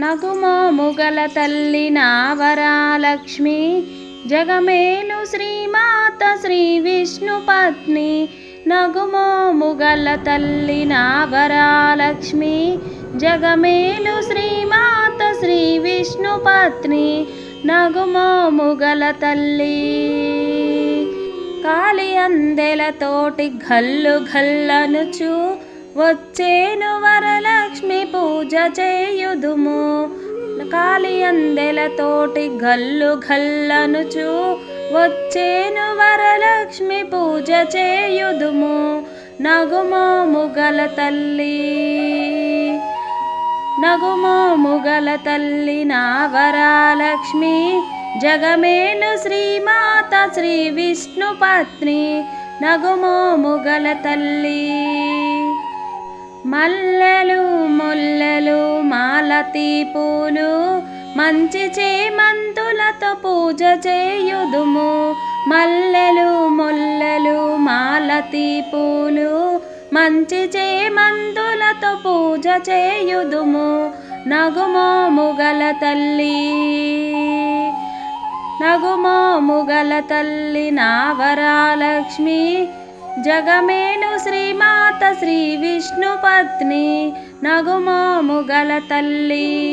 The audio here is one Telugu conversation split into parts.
నగుమోముగల తల్లి నావరాలక్ష్మి జగమేలు శ్రీమాత శ్రీ విష్ణు పత్ని నగుమోముగల తల్లి నావరాలక్ష్మి జగమేలు శ్రీమాత శ్రీ విష్ణు పత్ని నగుమోముగల తల్లి. కాలి అందెలతోటి గల్లు గల్లనుచు వచ్చేను వరలక్ష్మి పూజ చేయుదుము. కాలి అందెలతోటి గల్లు గల్లనుచు వచ్చేను వరలక్ష్మి పూజ చేయుదుము. నగుమో ముగల తల్లి నగుమో ముగల తల్లి నా వరాలక్ష్మి. జగమేలు శ్రీమాత శ్రీ విష్ణు పత్ని నగుమో ముగల తల్లి. మల్లెలు ముల్లెలు మాలతి పూలు మంచి చేమంతులతో పూజ చేయుదుము. మల్లెలు ముల్లెలు మాలతి పూలు మంచి చేమంతులతో పూజ చేయుదుము. నగుమో ముగల తల్లి నగుమో ముగల తల్లి నావరాలక్ష్మి జగమేను శ్రీమాత శ్రీ విష్ణు పత్ని నగుమో తల్లి.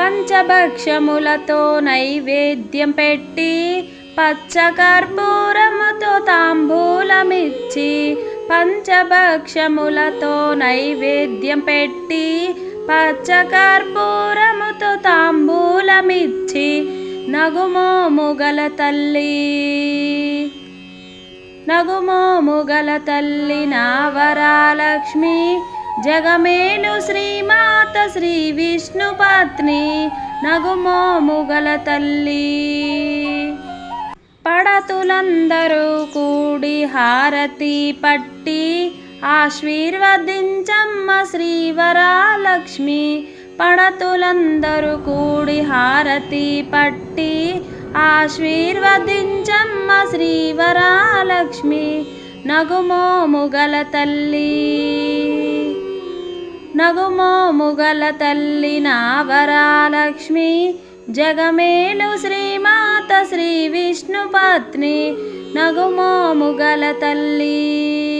పంచభక్షములతో నైవేద్యం పెట్టి పచ్చకర్పూరముతో తాంబూలమిచ్చి పంచభక్షములతో నైవేద్యం పెట్టి పచ్చకర్పూరముతో తాంబూలమిచ్చి నగుమో ముగల తల్లి. నగుమోముగల తల్లి నావరాలక్ష్మి జగమేలు శ్రీమాత శ్రీ విష్ణు పత్ని నగుమోముగల తల్లి పడతులందరూ కూడి హారతి పట్టి ఆశీర్వదించమ్మ శ్రీవరాలక్ష్మి. పడతులందరూ కూడి హారతి పట్టి ఆశీర్వదించమ్మ శ్రీవరాలక్ష్మి నగుమో ముగల తల్లి. నగుమో ముగల తల్లి నావరాలక్ష్మి జగమేలు శ్రీమాత శ్రీ విష్ణు పత్ని నగుమో ముగల తల్లి.